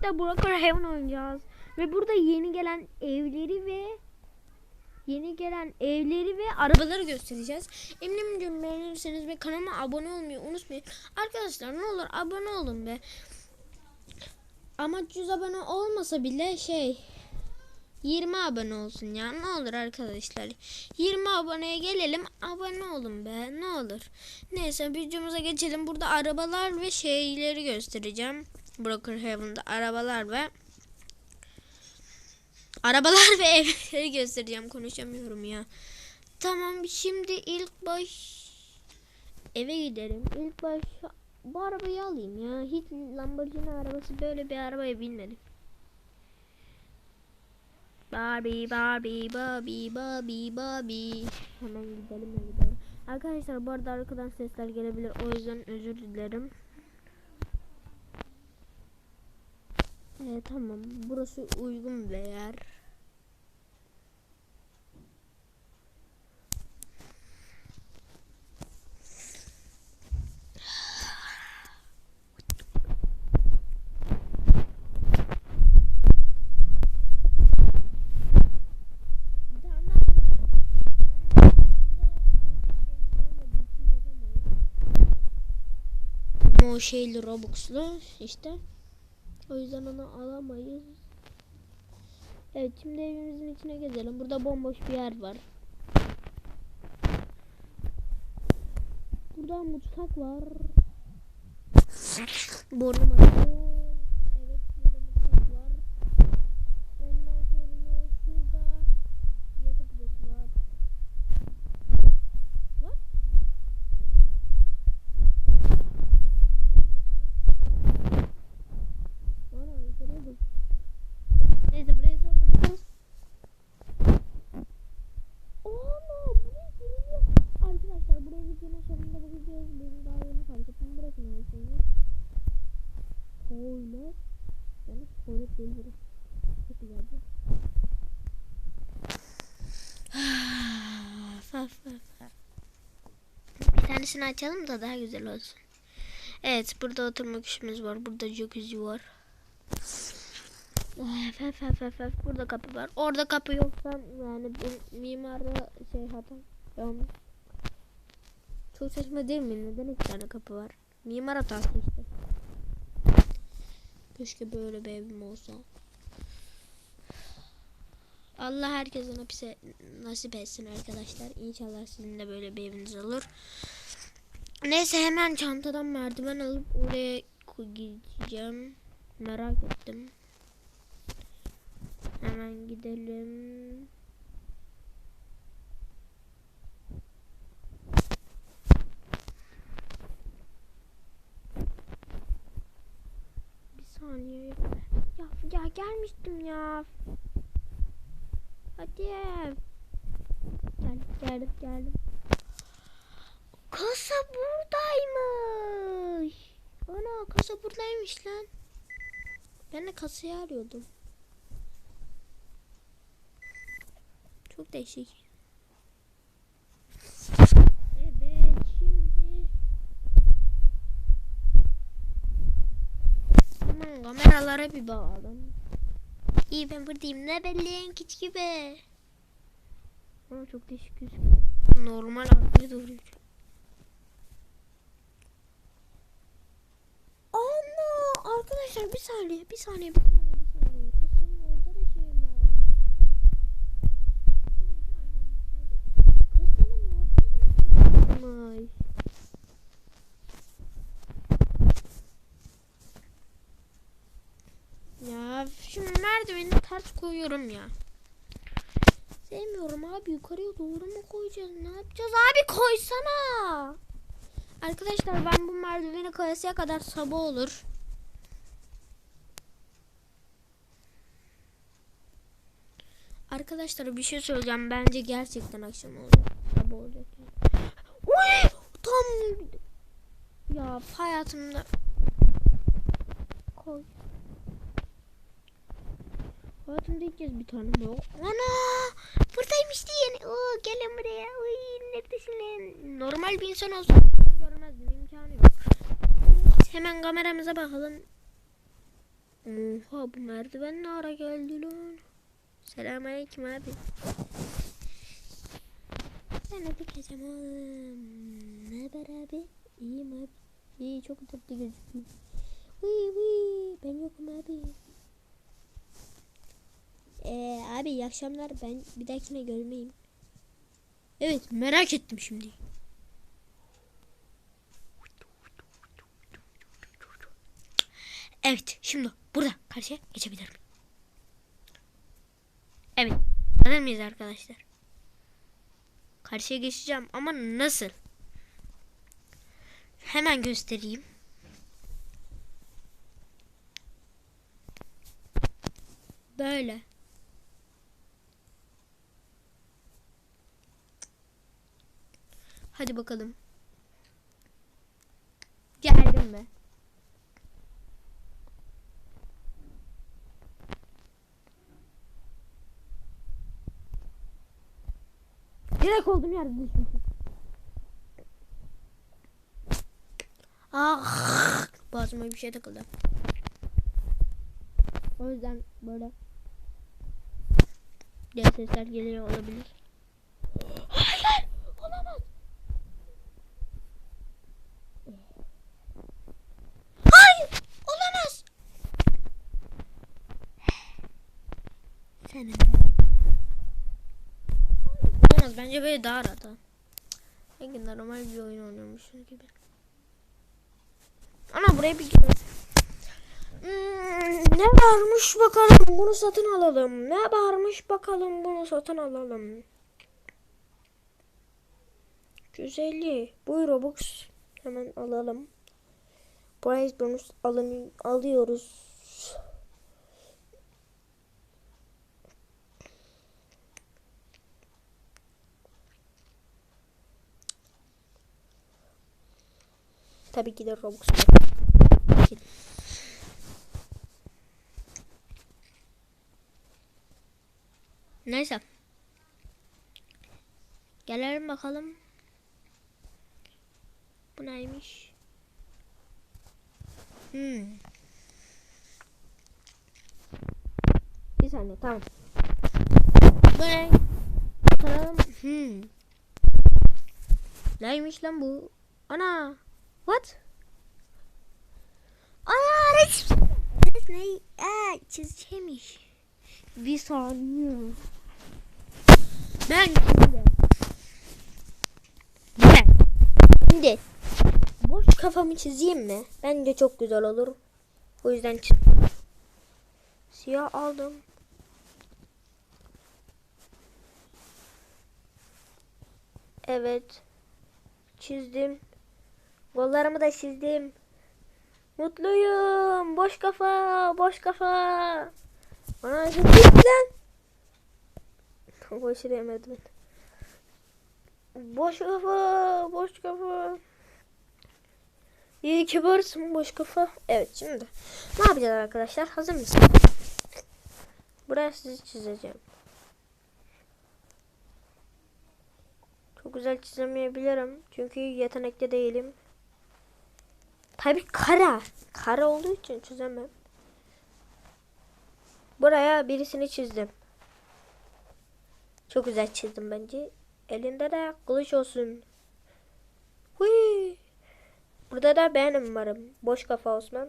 birlikte Broker Heaven oynayacağız. Ve burada yeni gelen evleri ve yeni gelen evleri ve arabaları göstereceğiz. Eminim videomu beğenirseniz ve kanalıma abone olmayı unutmayın. Arkadaşlar ne olur abone olun be. Ama 100 abone olmasa bile şey 20 abone olsun ya ne olur arkadaşlar 20 aboneye gelelim abone olun be ne olur neyse videomuza geçelim burada arabalar ve şeyleri göstereceğim Broker Heaven'da arabalar ve arabalar ve evleri göstereceğim konuşamıyorum ya tamam şimdi ilk baş eve gidelim ilk baş bu arabayı alayım ya hiç Lamborghini arabası böyle bir arabaya binmedim Barbie, Barbie, Barbie, Barbie, Barbie. Hemen gidelim doğru. Arkadaşlar bu arada arkadan sesler gelebilir. O yüzden özür dilerim. Tamam. Burası uygun bir yer. O şeyli Robux'lu işte. O yüzden onu alamayız. Evet şimdi evimizin içine gezelim. Burada bomboş bir yer var. Burada mutfak var. Burnum acıyor. Evet burada mutfak var. Ondan sonra şurada yatak odası var. What? Ana yukarıya bak. Neyse buraya sonra bakarız. Ana buraya giriliyor. Arkadaşlar buraya videonun sonunda bakacağız. Benim daha yeni fark ettim. Burası neresi? Toilet. Yani tuvalet değil burası. Çok güzel bir. Faf faf faf. Bir tanesini açalım da daha güzel olsun. Evet burada oturma kişimiz var. Burada jacuzzi var. Ah, Faf faf faf faf. Burada kapı var. Orada kapı yoksa yani mimarı şey hata. Çok saçma değil mi? Neden iki tane kapı var? Mimar hatası işte. Keşke böyle bir evim olsa. Allah herkese nasip, nasip etsin arkadaşlar. İnşallah sizin de böyle bir eviniz olur. Neyse hemen çantadan merdiven alıp oraya gideceğim. Merak ettim. Hemen gidelim. Bir saniye. Ya, ya gelmiştim ya. Hadi. Geldim geldim geldim. Kasa buradaymış. Ana kasa buradaymış lan. Ben de kasayı arıyordum. Çok değişik. Evet şimdi Hemen kameralara bir bakalım. İyi ben buradayım. Ne belli küçük gibi. Ama çok değişik gözüküyor. Normal arkaya doğru. Ana arkadaşlar bir saniye bir saniye bir saniye. Kasanın orada da şey var. Kasanın orada da şey varmış. Ya şu merdiveni ters koyuyorum ya. Sevmiyorum abi yukarıya doğru mu koyacağız? Ne yapacağız abi koysana. Arkadaşlar ben bu merdiveni koyasıya kadar sabah olur. Arkadaşlar bir şey söyleyeceğim. Bence gerçekten akşam olacak. Sabah olacak. Uy! Tam ya hayatımda koy. Hayatımda ilk kez bir tane yok. Ana! Buradaymış diye. Oo, gelin buraya. Uy, neredesin lan? Normal bir insan olsa görmezdim. imkanı yok. Hemen kameramıza bakalım. Oha bu merdiven ne ara geldi lan? Selamünaleyküm abi. Ben abi kaçam oğlum. Ne haber abi? İyiyim abi. İyi çok tatlı gözüküyor. Vıy vıy ben yokum abi. Abi iyi akşamlar ben bir dahakine görmeyeyim. Evet merak ettim şimdi. Evet şimdi burada karşıya geçebilirim. Evet hazır mıyız arkadaşlar? Karşıya geçeceğim ama nasıl? Hemen göstereyim. Böyle. Hadi bakalım. Geldim mi? Direkt oldum yerde düşmüşüm. Ah, boğazıma bir şey takıldı. O yüzden böyle diğer sesler geliyor olabilir. Bence böyle daha rahat. ha. Sanki normal bir oyun oynuyormuşuz gibi. Ana buraya bir gir. Hmm, ne varmış bakalım bunu satın alalım. Ne varmış bakalım bunu satın alalım. Güzelli. Buyur Robux. Hemen alalım. Price bonus alın, alıyoruz. Tabii ki de Robux. Neyse. Gelelim bakalım. Bu neymiş? Hmm. Bir saniye tamam. Bu ne? Bakalım. Hmm. Neymiş lan bu? Ana. What? Ana resim. Ne? Aa çizeceğimiş. Bir saniye. Ben şimdi. Ben. Şimdi. Boş kafamı çizeyim mi? Bence çok güzel olur. O yüzden. Siyah aldım. Evet. Çizdim. Kollarımı da çizdim. Mutluyum. Boş kafa. Boş kafa. Ana çok iyi lan. Boş demedim. Boş kafa. Boş kafa. İyi ki varsın boş kafa. Evet şimdi. Ne yapacağız arkadaşlar? Hazır mısın? Buraya sizi çizeceğim. Çok güzel çizemeyebilirim. Çünkü yetenekli değilim. Tabii kara. Kara olduğu için çizemem. Buraya birisini çizdim. Çok güzel çizdim bence. Elinde de kılıç olsun. Hui. Burada da benim varım. Boş kafa Osman.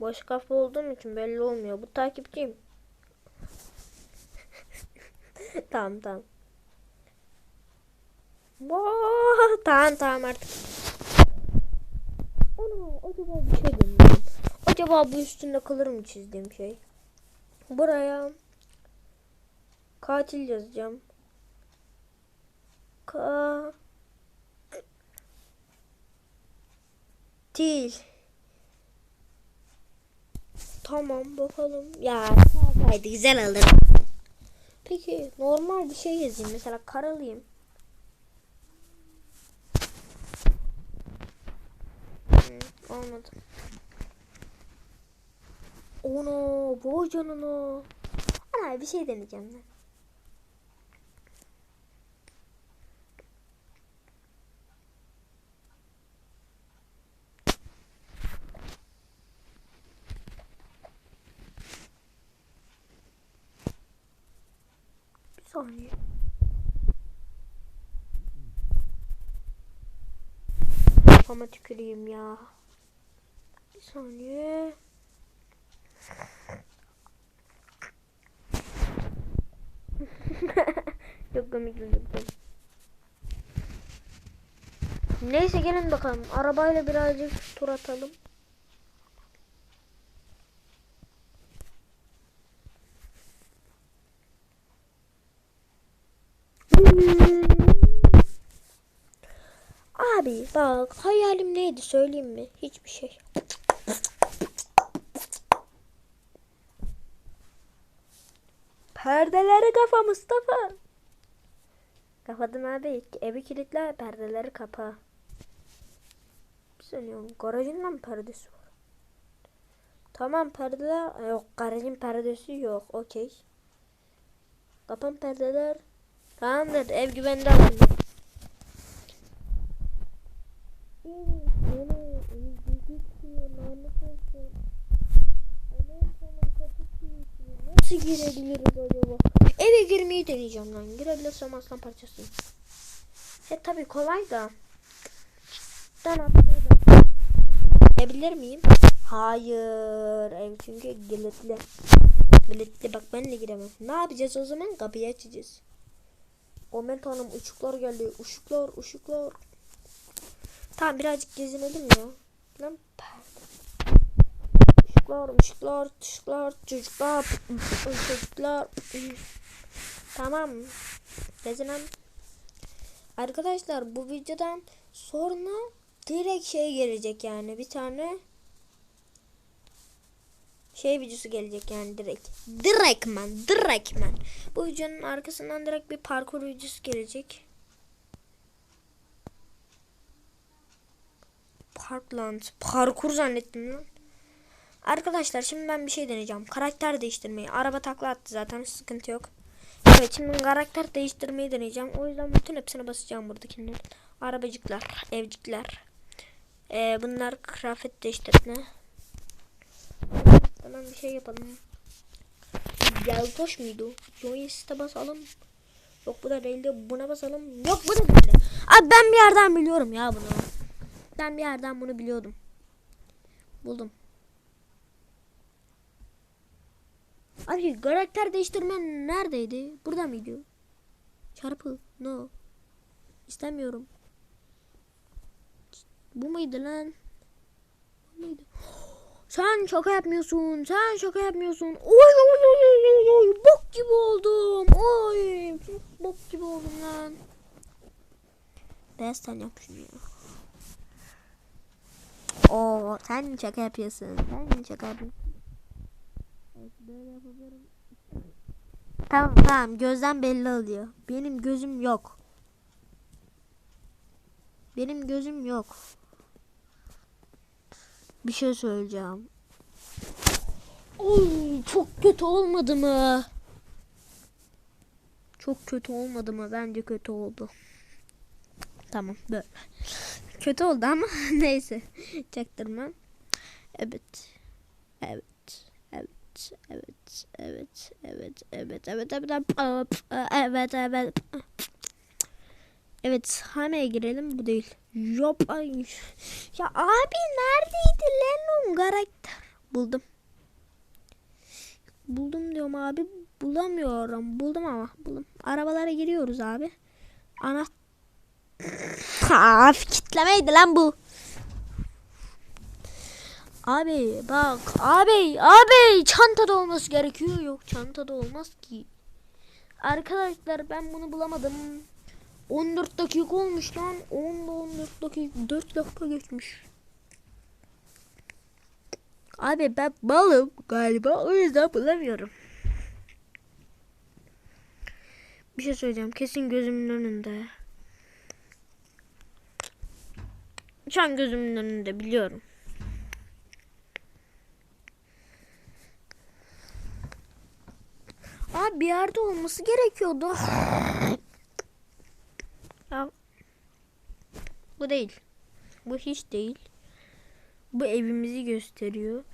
Boş kafa olduğum için belli olmuyor. Bu takipçiyim. tamam tamam. Vaa, tamam tamam artık. Ana acaba bir şey deniyorum. Acaba bu üstünde kalır mı çizdiğim şey? Buraya katil yazacağım. Ka Til. Tamam bakalım. Ya haydi güzel olur. Peki normal bir şey yazayım. Mesela karalıyım. anladım. Ono boy canına. Ana bir şey deneyeceğim ben. Bir saniye. Kafama tüküreyim ya. Bir saniye. Çok komik gözüktü. Neyse gelin bakalım. Arabayla birazcık tur atalım. Abi bak hayalim neydi söyleyeyim mi? Hiçbir şey. Perdeleri kapa Mustafa. Kapadım abi. Evi kilitle perdeleri kapa. Bir saniye garajın mı perdesi var? Tamam perdeler yok garajın perdesi yok okey. Kapan perdeler. Tamamdır ev güvende alındı. Nasıl girebiliriz acaba? Eve girmeyi deneyeceğim lan. Girebilirsem aslan parçası. He tabi kolay da. Cidden atladım. Girebilir miyim? Hayır. Ev çünkü kilitli. Kilitli bak ben de giremem. Ne yapacağız o zaman? Kapıyı açacağız. Omen Hanım ışıklar geldi. Işıklar, ışıklar. Tamam birazcık gezinelim ya. Lan perde. Işıklar, ışıklar, ışıklar, çocuklar, çocuklar. Tamam. Gezinem. Arkadaşlar bu videodan sonra direkt şey gelecek yani bir tane şey videosu gelecek yani direkt. Direktmen, direktmen. Bu videonun arkasından direkt bir parkur videosu gelecek. Parkland. Parkur zannettim lan. Arkadaşlar şimdi ben bir şey deneyeceğim. Karakter değiştirmeyi. Araba takla attı zaten sıkıntı yok. Evet şimdi karakter değiştirmeyi deneyeceğim. O yüzden bütün hepsine basacağım buradakilerin. Arabacıklar, evcikler. Ee, bunlar kıyafet değiştirme. Hemen bir şey yapalım. Yeltoş muydu? Joystick'e basalım. Yok bu da değildi. Buna basalım. Yok bu da değildi. Abi ben bir yerden biliyorum ya bunu. Ben bir yerden bunu biliyordum. Buldum. Abi karakter değiştirmen neredeydi? Burada mıydı? Çarpı. No. İstemiyorum. Bu muydu lan? Bu muydu? Sen şaka yapmıyorsun. Sen şaka yapmıyorsun. Oy oy oy oy oy. Bok gibi oldum. Oy. Bok gibi oldum lan. Beyaz sen yapmışsın ya. Oo, sen şaka yapıyorsun. Sen şaka yapıyorsun. Tamam tamam gözden belli oluyor. Benim gözüm yok. Benim gözüm yok. Bir şey söyleyeceğim. Oy çok kötü olmadı mı? Çok kötü olmadı mı? Bence kötü oldu. Tamam böyle. Kötü oldu ama neyse. Çaktırma. Evet. Evet. Evet. Evet. Evet. Evet. Evet. Evet. Evet. Evet. Evet. Evet. Haneye girelim. Bu değil. Yop. Ay. Ya abi neredeydi Lennon karakter? Buldum. Buldum diyorum abi. Bulamıyorum. Buldum ama. Buldum. Arabalara giriyoruz abi. Ana Ha, kitlemeydi lan bu. Abi bak abi abi çantada olması gerekiyor yok çantada olmaz ki. Arkadaşlar ben bunu bulamadım. 14 dakika olmuş lan. 10 14 dakika 4 dakika geçmiş. Abi ben balım galiba o yüzden bulamıyorum. Bir şey söyleyeceğim kesin gözümün önünde. Şu an gözümün önünde biliyorum. Abi bir yerde olması gerekiyordu. ya, bu değil. Bu hiç değil. Bu evimizi gösteriyor.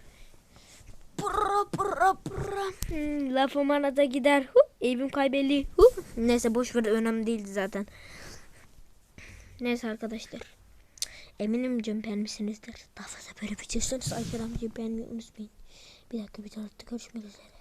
Pırra pırra pırra. Hmm, lafım arada gider. Hu, evim kaybelli. Hu. Neyse boş ver önemli değildi zaten. Neyse arkadaşlar. Eminim cüm beğenmişsinizdir. Daha fazla böyle bir şey istiyorsanız Ayfer amcayı beğenmeyi unutmayın. Bir dakika bir tarafta görüşmek üzere.